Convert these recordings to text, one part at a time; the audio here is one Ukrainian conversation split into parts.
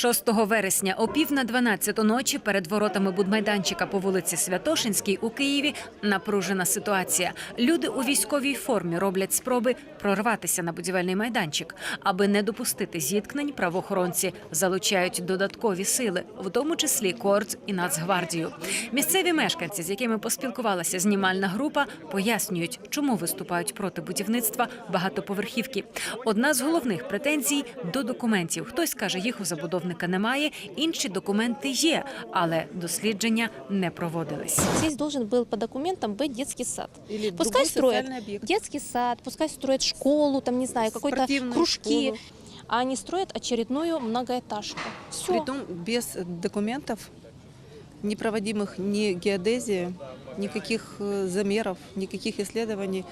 6 вересня о пів на 12 ночі перед воротами будмайданчика по вулиці Святошинській у Києві напружена ситуація. Люди у військовій формі роблять спроби прорватися на будівельний майданчик. Аби не допустити зіткнень, правоохоронці залучають додаткові сили, в тому числі Кордз і Нацгвардію. Місцеві мешканці, з якими поспілкувалася знімальна група, пояснюють, чому виступають проти будівництва багатоповерхівки. Одна з головних претензій до документів. Хтось каже, їх у забудовника немає, інші документи є, але дослідження не проводились. Здесь должен был по документам быть детский сад. Или Пускай другой строят социальный объект. детский сад, пускай строят школу, там не знаю, какой-то Спортивную кружки, школу. а они строят очередную многоэтажку. Все. Притом без документов, не проводимых ни геодезии, никаких э, замеров, никаких.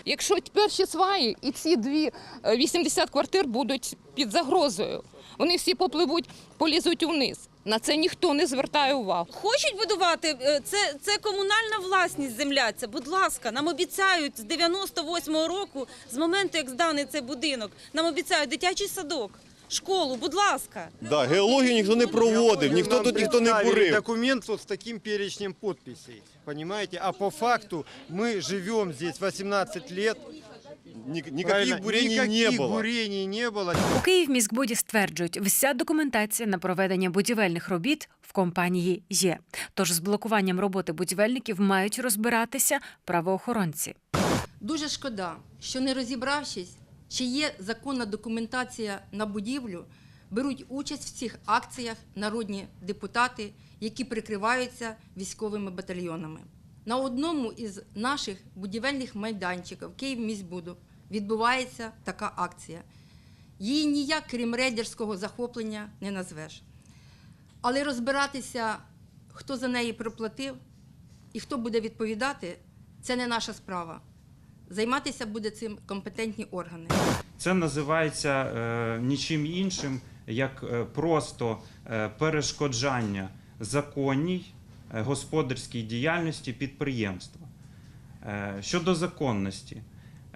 Якщо перші сваї і ці дві е, 80 квартир будуть під загрозою, вони всі попливуть, полізуть вниз. На це ніхто не звертає увагу. Хочуть будувати, е, це, це комунальна власність земля. Це, будь ласка, нам обіцяють з 98-го року, з моменту, як зданий цей будинок, нам обіцяють дитячий садок, школу, будь ласка. Да, геологію ніхто не проводив, ніхто Нам тут ніхто не представили курив. документ вот с таким перечнем подписей, понимаете? А по факту мы живем здесь 18 лет. Ні-? Ніяких буреній не Никаких було. бурений не было. У Київміськбуді стверджують, вся документація на проведення будівельних робіт в компанії є. Тож з блокуванням роботи будівельників мають розбиратися правоохоронці. Дуже шкода, що не розібравшись, чи є законна документація на будівлю, беруть участь в цих акціях народні депутати, які прикриваються військовими батальйонами. На одному із наших будівельних майданчиків Київміськбуду відбувається така акція. Її ніяк, крім рейдерського захоплення, не назвеш. Але розбиратися, хто за неї проплатив і хто буде відповідати, це не наша справа. Займатися буде цим компетентні органи. Це називається е, нічим іншим, як е, просто е, перешкоджання законній е, господарській діяльності підприємства. Е, щодо законності,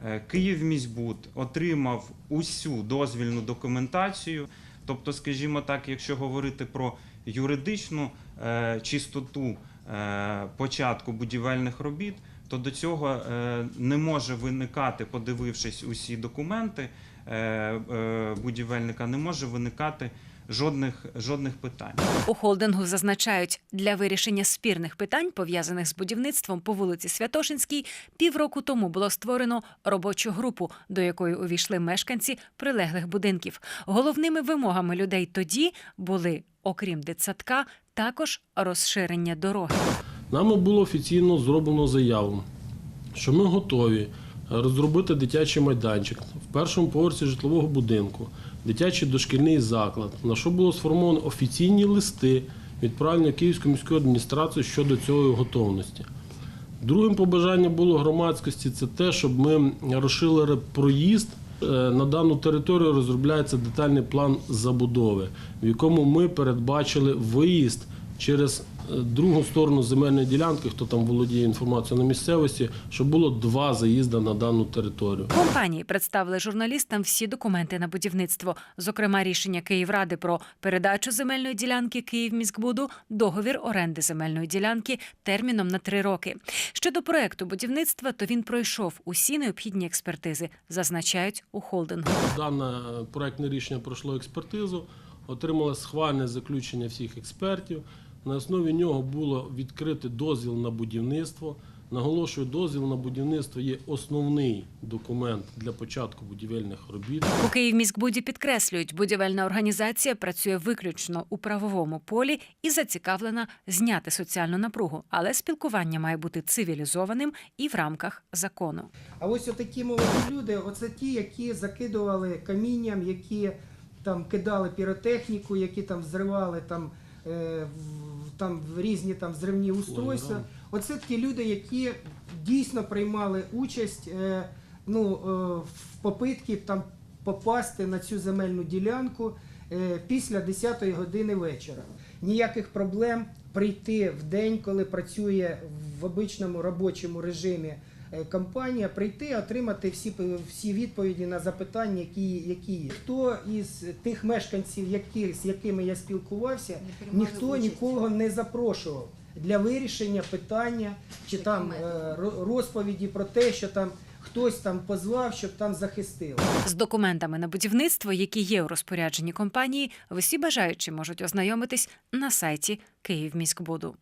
е, Київміськбуд отримав усю дозвільну документацію. Тобто, скажімо так, якщо говорити про юридичну е, чистоту е, початку будівельних робіт, то до цього е, не може виникати, подивившись усі документи е, е, будівельника, не може виникати жодних, жодних питань. У холдингу зазначають, для вирішення спірних питань, пов'язаних з будівництвом по вулиці Святошинській, півроку тому було створено робочу групу, до якої увійшли мешканці прилеглих будинків. Головними вимогами людей тоді були, окрім дитсадка, також розширення дороги. Нами було офіційно зроблено заяву, що ми готові розробити дитячий майданчик в першому поверсі житлового будинку, дитячий дошкільний заклад, на що було сформовано офіційні листи, відправлені Київською міською адміністрацією щодо цієї готовності. Другим побажанням було громадськості це те, щоб ми розширили проїзд. Е, На дану територію розробляється детальний план забудови, в якому ми передбачили виїзд через е, другу сторону земельної ділянки, хто там володіє інформацією на місцевості, щоб було два заїзди на дану територію. Компанії представили журналістам всі документи на будівництво, зокрема рішення Київради про передачу земельної ділянки Київміськбуду, договір оренди земельної ділянки терміном на три роки. Щодо проекту будівництва, то він пройшов усі необхідні експертизи, зазначають у холдингу. Дане проектне рішення пройшло експертизу, отримало схвальне заключення всіх експертів. На основі нього було відкрити дозвіл на будівництво. Наголошую, дозвіл на будівництво є основний документ для початку будівельних робіт. У Київміськбуді підкреслюють, будівельна організація працює виключно у правовому полі і зацікавлена зняти соціальну напругу, але спілкування має бути цивілізованим і в рамках закону. А ось отакі молоді люди, оце ті, які закидували камінням, які там кидали піротехніку, які там взривали там, е, в- там в різні там взривні устройства. Оце такі люди, які дійсно приймали участь е, ну, е, в попитки там попасти на цю земельну ділянку е, після 10-ї години вечора. Ніяких проблем прийти в день, коли працює в обичному робочому режимі компанія прийти, отримати всі, всі відповіді на запитання, які, які є. Хто із тих мешканців, які, з якими я спілкувався, ніхто нікого не запрошував для вирішення питання чи там е, ро- розповіді про те, що там хтось там позвав, щоб там захистили. З документами на будівництво, які є у розпорядженні компанії, всі бажаючі можуть ознайомитись на сайті Київміськбуду.